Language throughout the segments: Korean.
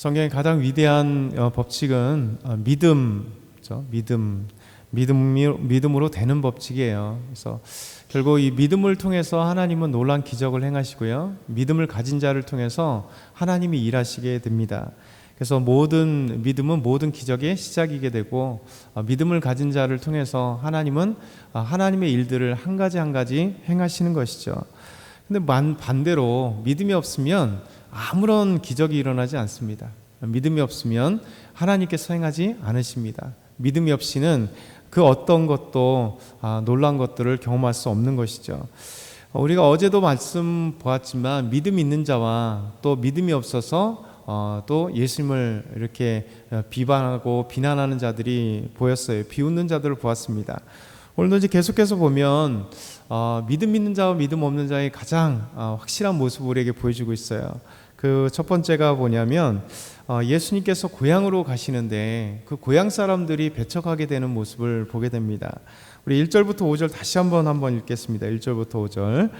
성경의 가장 위대한 어, 법칙은 어, 믿음, 그죠? 믿음, 믿음이, 믿음으로 되는 법칙이에요. 그래서 결국 이 믿음을 통해서 하나님은 놀란 기적을 행하시고요. 믿음을 가진 자를 통해서 하나님이 일하시게 됩니다. 그래서 모든 믿음은 모든 기적의 시작이게 되고 어, 믿음을 가진 자를 통해서 하나님은 어, 하나님의 일들을 한 가지 한 가지 행하시는 것이죠. 근데 만 반대로 믿음이 없으면 아무런 기적이 일어나지 않습니다. 믿음이 없으면 하나님께서 행하지 않으십니다. 믿음이 없이는 그 어떤 것도 아, 놀란 것들을 경험할 수 없는 것이죠. 어, 우리가 어제도 말씀 보았지만 믿음 있는 자와 또 믿음이 없어서 어, 또 예수님을 이렇게 어, 비방하고 비난하는 자들이 보였어요. 비웃는 자들을 보았습니다. 오늘도 이제 계속해서 보면 어, 믿음 있는 자와 믿음 없는 자의 가장 어, 확실한 모습을 우리에게 보여주고 있어요. 그 첫 번째가 뭐냐면 어, 예수님께서 고향으로 가시는데 그 고향 사람들이 배척하게 되는 모습을 보게 됩니다. 우리 1절부터 5절 다시 한번 한번 읽겠습니다. 1절부터 5절.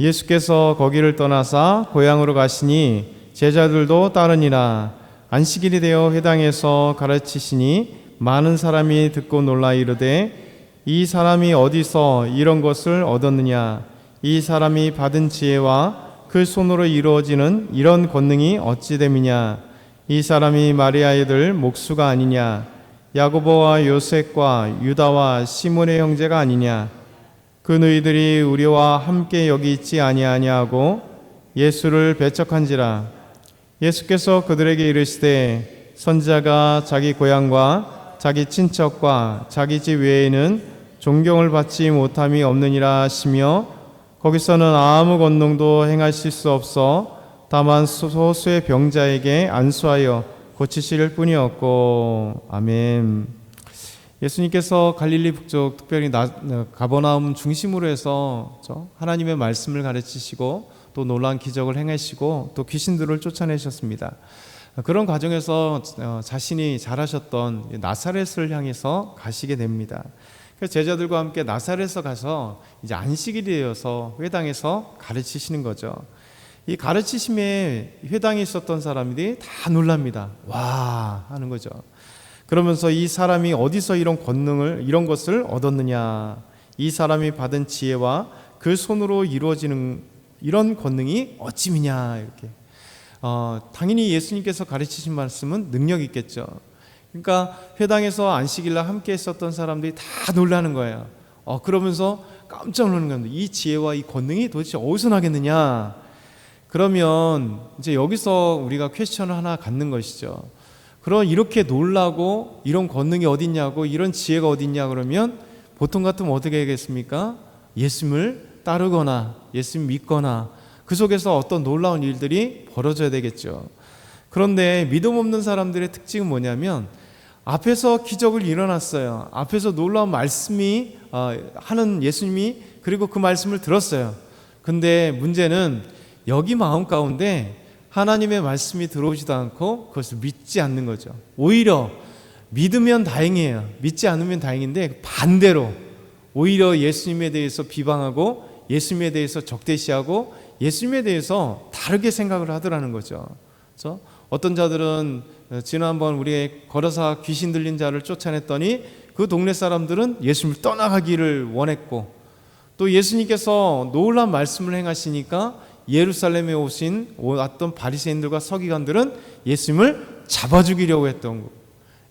예수께서 거기를 떠나사 고향으로 가시니 제자들도 따르니라 안식일이 되어 회당에서 가르치시니 많은 사람이 듣고 놀라 이르되 이 사람이 어디서 이런 것을 얻었느냐? 이 사람이 받은 지혜와 그 손으로 이루어지는 이런 권능이 어찌 됨이냐? 이 사람이 마리아의 들 목수가 아니냐? 야고보와 요셉과 유다와 시몬의 형제가 아니냐? 그 너희들이 우리와 함께 여기 있지 아니하냐고 예수를 배척한지라. 예수께서 그들에게 이르시되 선지자가 자기 고향과 자기 친척과 자기 집 외에는 존경을 받지 못함이 없느니라 하시며 거기서는 아무 권능도 행하실 수 없어 다만 소수의 병자에게 안수하여 고치실 뿐이었고 아멘. 예수님께서 갈릴리 북쪽 특별히 나, 가버나움 중심으로 해서? 하나님의 말씀을 가르치시고 또 놀라운 기적을 행하시고 또 귀신들을 쫓아내셨습니다. 그런 과정에서 어, 자신이 잘하셨던 나사렛을 향해서 가시게 됩니다. 그래서 제자들과 함께 나사렛에 가서 이제 안식일이 되어서 회당에서 가르치시는 거죠. 이 가르치심에 회당에 있었던 사람들이 다 놀랍니다. 와 하는 거죠. 그러면서 이 사람이 어디서 이런 권능을 이런 것을 얻었느냐? 이 사람이 받은 지혜와 그 손으로 이루어지는 이런 권능이 어찌미냐 이렇게. 어, 당연히 예수님께서 가르치신 말씀은 능력 있겠죠. 그러니까 회당에서 안식일날 함께 했었던 사람들이 다 놀라는 거예요. 어, 그러면서 깜짝 놀라는 겁니다. 이 지혜와 이 권능이 도대체 어디서 나겠느냐? 그러면 이제 여기서 우리가 퀘스천을 하나 갖는 것이죠. 그럼 이렇게 놀라고 이런 권능이 어딨냐고 이런 지혜가 어딨냐 그러면 보통 같으면 어떻게 하겠습니까? 예수님을 따르거나 예수님 믿거나 그 속에서 어떤 놀라운 일들이 벌어져야 되겠죠. 그런데 믿음 없는 사람들의 특징은 뭐냐면 앞에서 기적을 일어났어요. 앞에서 놀라운 말씀이 어, 하는 예수님이 그리고 그 말씀을 들었어요. 근데 문제는 여기 마음 가운데 하나님의 말씀이 들어오지도 않고 그것을 믿지 않는 거죠. 오히려 믿으면 다행이에요. 믿지 않으면 다행인데 반대로 오히려 예수님에 대해서 비방하고 예수님에 대해서 적대시하고 예수님에 대해서 다르게 생각을 하더라는 거죠. 그래서 어떤 자들은 지난번 우리의 걸어서 귀신 들린 자를 쫓아냈더니 그 동네 사람들은 예수님을 떠나가기를 원했고 또 예수님께서 놀란 말씀을 행하시니까 예루살렘에 오신 왔던 바리새인들과 서기관들은 예수님을 잡아 죽이려고 했던 거.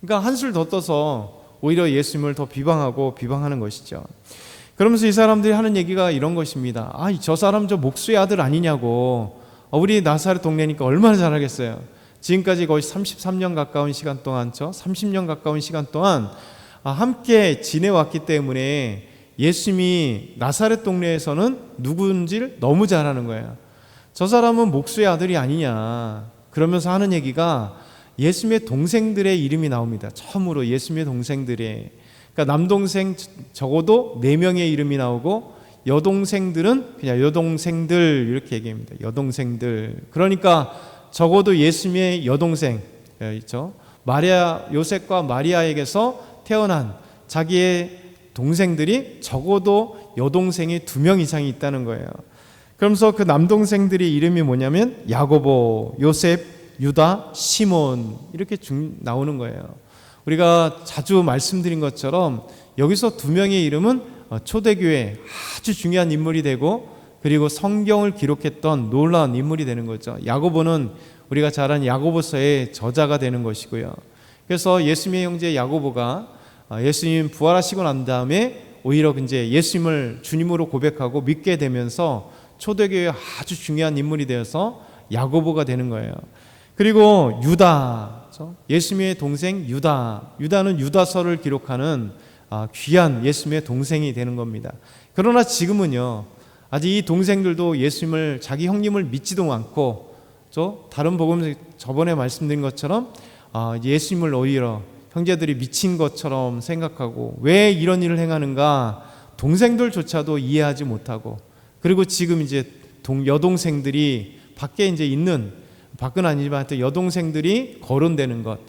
그러니까 한술 더 떠서 오히려 예수님을 더 비방하고 비방하는 것이죠. 그러면서 이 사람들이 하는 얘기가 이런 것입니다. 아, 저 사람 저 목수의 아들 아니냐고. 어, 우리 나사렛 동네니까 얼마나 잘하겠어요. 지금까지 거의 33년 가까운 시간 동안, 저 30년 가까운 시간 동안 아, 함께 지내왔기 때문에 예수님이 나사렛 동네에서는 누군지를 너무 잘 아는 거예요. 저 사람은 목수의 아들이 아니냐. 그러면서 하는 얘기가 예수님의 동생들의 이름이 나옵니다. 처음으로 예수님의 동생들의. 그러니까 남동생 적어도 네 명의 이름이 나오고 여동생들은 그냥 여동생들 이렇게 얘기합니다. 여동생들. 그러니까 적어도 예수님의 여동생 있죠. 마리아 요셉과 마리아에게서 태어난 자기의 동생들이 적어도 여동생이 두 명 이상이 있다는 거예요. 그러면서 그 남동생들의 이름이 뭐냐면 야고보, 요셉, 유다, 시몬 이렇게 중, 나오는 거예요. 우리가 자주 말씀드린 것처럼 여기서 두 명의 이름은 어, 초대교회 아주 중요한 인물이 되고 그리고 성경을 기록했던 놀라운 인물이 되는 거죠. 야고보는 우리가 잘 아는 야고보서의 저자가 되는 것이고요. 그래서 예수님의 형제 야고보가 어, 예수님 부활하시고 난 다음에 오히려 이제 예수님을 주님으로 고백하고 믿게 되면서 초대교회 아주 중요한 인물이 되어서 야고보가 되는 거예요. 그리고 유다? 예수님의 동생 유다, 유다는 유다서를 기록하는 아, 귀한 예수님의 동생이 되는 겁니다. 그러나 지금은요, 아직 이 동생들도 예수님을 자기 형님을 믿지도 않고, 저 다른 복음 저번에 말씀드린 것처럼 아, 예수님을 오히려 형제들이 미친 것처럼 생각하고 왜 이런 일을 행하는가 동생들조차도 이해하지 못하고 그리고 지금 이제 동, 여동생들이 밖에 이제 있는 밖은 아니지만 여동생들이 거론되는 것.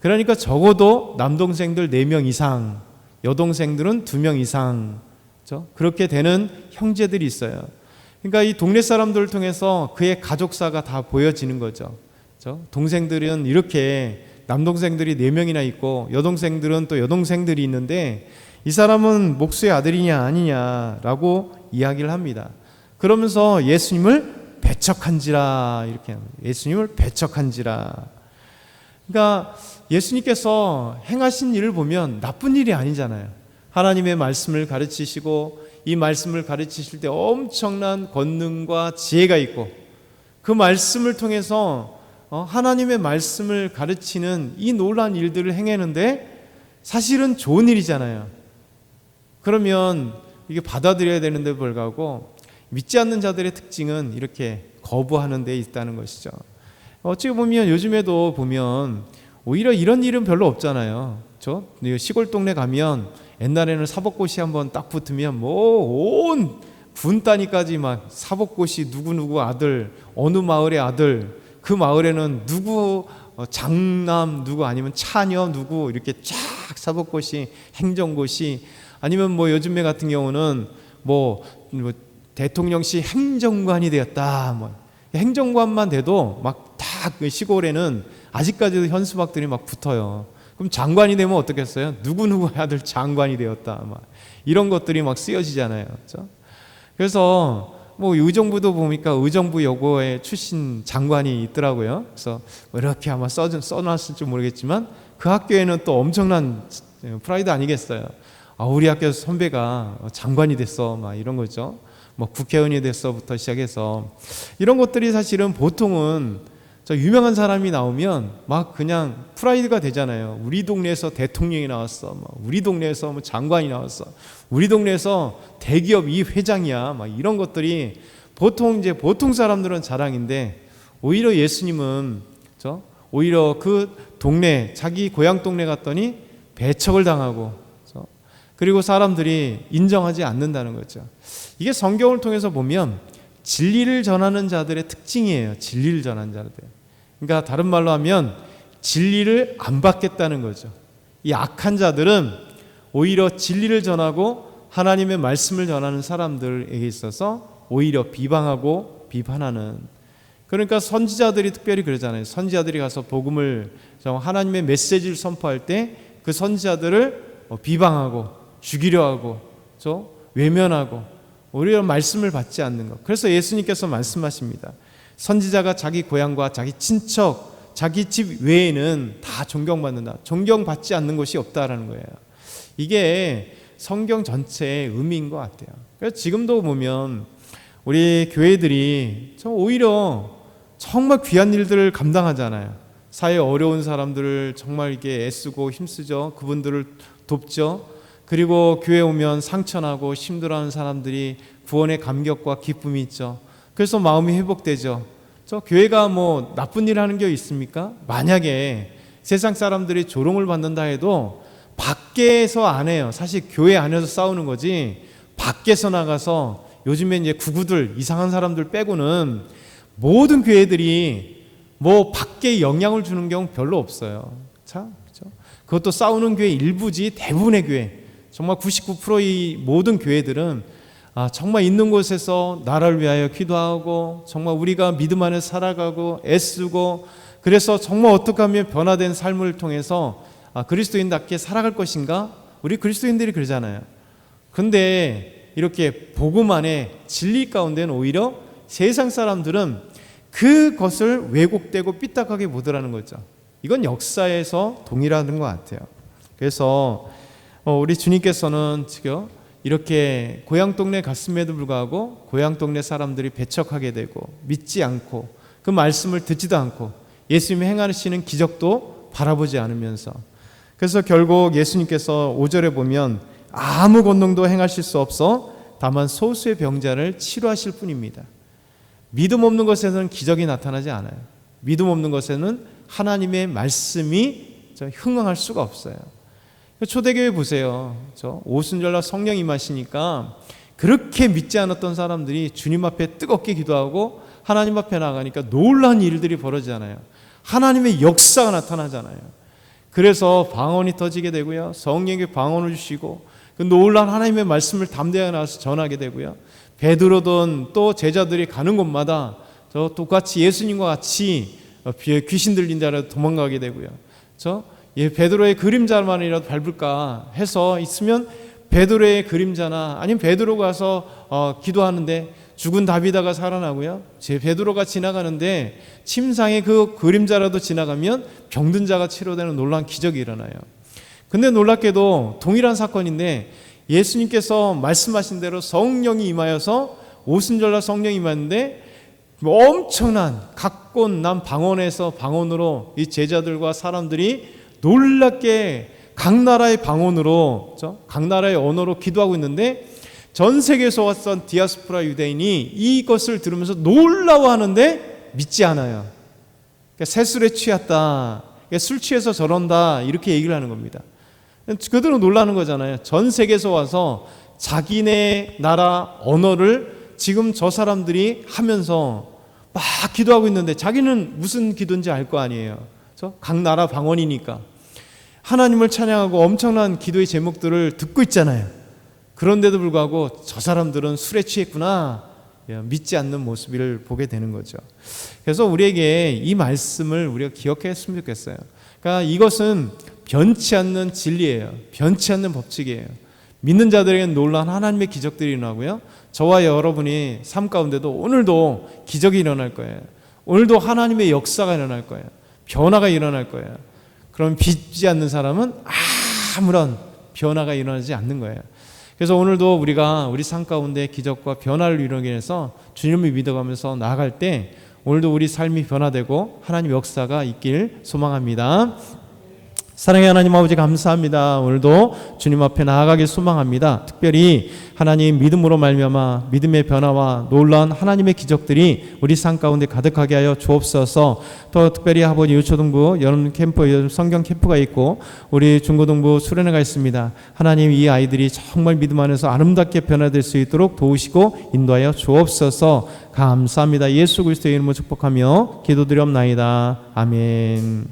그러니까 적어도 남동생들 4명 이상 여동생들은 2명 이상 그렇죠? 그렇게 되는 형제들이 있어요 그러니까 이 동네 사람들을 통해서 그의 가족사가 다 보여지는 거죠 그렇죠? 동생들은 이렇게 남동생들이 네 명이나 있고 여동생들은 또 여동생들이 있는데 이 사람은 목수의 아들이냐 아니냐라고 이야기를 합니다. 그러면서 예수님을 배척한지라 이렇게 합니다. 예수님을 배척한지라. 그러니까 예수님께서 행하신 일을 보면 나쁜 일이 아니잖아요. 하나님의 말씀을 가르치시고 이 말씀을 가르치실 때 엄청난 권능과 지혜가 있고 그 말씀을 통해서 어, 하나님의 말씀을 가르치는 이 놀라운 일들을 행하는데 사실은 좋은 일이잖아요. 그러면 이게 받아들여야 되는데 불구하고 믿지 않는 자들의 특징은 이렇게 거부하는 데 있다는 것이죠. 어찌 보면 요즘에도 보면 오히려 이런 일은 별로 없잖아요. 저 시골 동네 가면 옛날에는 사법고시 한번 딱 붙으면 뭐 온 군 단위까지 막 사법고시 누구 누구 아들 어느 마을의 아들 그 마을에는 누구 어, 장남 누구 아니면 차녀 누구 이렇게 쫙 사법고시 행정고시 아니면 뭐 요즘에 같은 경우는 뭐, 뭐 대통령실 행정관이 되었다 뭐 행정관만 돼도 막다그 시골에는 아직까지도 현수막들이 막 붙어요. 그럼 장관이 되면 어떻겠어요? 누구 누구 아들 장관이 되었다 막 이런 것들이 막 쓰여지잖아요. 그렇죠? 그래서 뭐 의정부도 보니까 의정부 여고의 출신 장관이 있더라고요. 그래서 뭐 이렇게 아마 써 써놨을지 모르겠지만 그 학교에는 또 엄청난 프라이드 아니겠어요. 아 우리 학교 선배가 장관이 됐어, 막 이런 거죠. 뭐 국회의원이 됐어부터 시작해서 이런 것들이 사실은 보통은 저 유명한 사람이 나오면 막 그냥 프라이드가 되잖아요. 우리 동네에서 대통령이 나왔어. 뭐 우리 동네에서 뭐 장관이 나왔어. 우리 동네에서 대기업 이 회장이야. 막 이런 것들이 보통 이제 보통 사람들은 자랑인데 오히려 예수님은 저 오히려 그 동네 자기 고향 동네 갔더니 배척을 당하고 그리고 사람들이 인정하지 않는다는 거죠. 이게 성경을 통해서 보면 진리를 전하는 자들의 특징이에요. 진리를 전하는 자들. 그러니까 다른 말로 하면 진리를 안 받겠다는 거죠. 이 악한 자들은 오히려 진리를 전하고 하나님의 말씀을 전하는 사람들에게 있어서 오히려 비방하고 비판하는 그러니까 선지자들이 특별히 그러잖아요. 선지자들이 가서 복음을 하나님의 메시지를 선포할 때 그 선지자들을 어, 비방하고 죽이려 하고 저 외면하고 오히려 말씀을 받지 않는 것. 그래서 예수님께서 말씀하십니다. 선지자가 자기 고향과 자기 친척, 자기 집 외에는 다 존경받는다. 존경받지 않는 곳이 없다라는 거예요. 이게 성경 전체의 의미인 것 같아요. 그래서 지금도 보면 우리 교회들이 오히려 정말 귀한 일들을 감당하잖아요. 사회 어려운 사람들을 정말 이게 애쓰고 힘쓰죠. 그분들을 돕죠. 그리고 교회 오면 상처나고 힘들어하는 사람들이 구원의 감격과 기쁨이 있죠. 그래서 마음이 회복되죠. 저 교회가 뭐 나쁜 일 하는 게 있습니까? 만약에 세상 사람들이 조롱을 받는다 해도 밖에서 안 해요. 사실 교회 안에서 싸우는 거지. 밖에서 나가서 요즘에 이제 구구들 이상한 사람들 빼고는 모든 교회들이 뭐 밖에 영향을 주는 경우 별로 없어요. 참, 그렇죠? 그것도 싸우는 교회 일부지 대부분의 교회 정말 99%의 모든 교회들은 아, 정말 있는 곳에서 나라를 위하여 기도하고 정말 우리가 믿음 안에 살아가고 애쓰고 그래서 정말 어떻게 하면 변화된 삶을 통해서 아, 그리스도인답게 살아갈 것인가? 우리 그리스도인들이 그러잖아요. 근데 이렇게 복음 안에 진리 가운데는 오히려 세상 사람들은 그것을 왜곡되고 삐딱하게 보더라는 거죠. 이건 역사에서 동일하는 것 같아요. 그래서 어, 우리 주님께서는 지금 이렇게 고향 동네 갔음에도 불구하고 고향 동네 사람들이 배척하게 되고 믿지 않고 그 말씀을 듣지도 않고 예수님이 행하시는 기적도 바라보지 않으면서 그래서 결국 예수님께서 5절에 보면 아무 권능도 행하실 수 없어 다만 소수의 병자를 치료하실 뿐입니다. 믿음 없는 것에서는 기적이 나타나지 않아요. 믿음 없는 것에는 하나님의 말씀이 흥황할 수가 없어요. 초대교회 보세요. 저 오순절날 성령 임하시니까 그렇게 믿지 않았던 사람들이 주님 앞에 뜨겁게 기도하고 하나님 앞에 나가니까 놀라운 일들이 벌어지잖아요. 하나님의 역사가 나타나잖아요. 그래서 방언이 터지게 되고요. 성령에게 방언을 주시고 그 놀라운 하나님의 말씀을 담대하게 나와서 전하게 되고요. 베드로든 또 제자들이 가는 곳마다 저 똑같이 예수님과 같이 귀신 들린다라도 도망가게 되고요. 저 예, 베드로의 그림자만이라도 밟을까 해서 있으면 베드로의 그림자나 아니면 베드로가 가서 어, 기도하는데 죽은 다비다가 살아나고요. 제 베드로가 지나가는데 침상의 그 그림자라도 지나가면 병든 자가 치료되는 놀라운 기적이 일어나요. 근데 놀랍게도 동일한 사건인데 예수님께서 말씀하신 대로 성령이 임하여서 오순절날 성령이 임하는데 엄청난 각곤 난 방언에서 방언으로 이 제자들과 사람들이 놀랍게 각 나라의 방언으로 각 나라의 언어로 기도하고 있는데 전 세계에서 왔던 디아스포라 유대인이 이것을 들으면서 놀라워하는데 믿지 않아요. 그러니까 새술에 취했다. 그러니까 술 취해서 저런다. 이렇게 얘기를 하는 겁니다. 그들은 놀라는 거잖아요. 전 세계에서 와서 자기네 나라 언어를 지금 저 사람들이 하면서 막 기도하고 있는데 자기는 무슨 기도인지 알 거 아니에요. 각 나라 방언이니까. 하나님을 찬양하고 엄청난 기도의 제목들을 듣고 있잖아요. 그런데도 불구하고 저 사람들은 술에 취했구나. 믿지 않는 모습을 보게 되는 거죠. 그래서 우리에게 이 말씀을 우리가 기억했으면 좋겠어요. 그러니까 이것은 변치 않는 진리예요. 변치 않는 법칙이에요. 믿는 자들에게는 놀라운 하나님의 기적들이 일어나고요. 저와 여러분이 삶 가운데도 오늘도 기적이 일어날 거예요. 오늘도 하나님의 역사가 일어날 거예요. 변화가 일어날 거예요. 그럼 믿지 않는 사람은 아무런 변화가 일어나지 않는 거예요. 그래서 오늘도 우리가 우리 삶 가운데 기적과 변화를 이루기 위해서 주님을 믿어가면서 나아갈 때 오늘도 우리 삶이 변화되고 하나님 역사가 있길 소망합니다. 사랑의 하나님 아버지 감사합니다. 오늘도 주님 앞에 나아가길 소망합니다. 특별히 하나님 믿음으로 말미암아 믿음의 변화와 놀라운 하나님의 기적들이 우리 삶 가운데 가득하게 하여 주옵소서. 또 특별히 아버지 유초등부 여름 캠프 성경 캠프가 있고 우리 중고등부 수련회가 있습니다. 하나님 이 아이들이 정말 믿음 안에서 아름답게 변화될 수 있도록 도우시고 인도하여 주옵소서. 감사합니다. 예수 그리스도의 이름으로 축복하며 기도드리옵나이다. 아멘.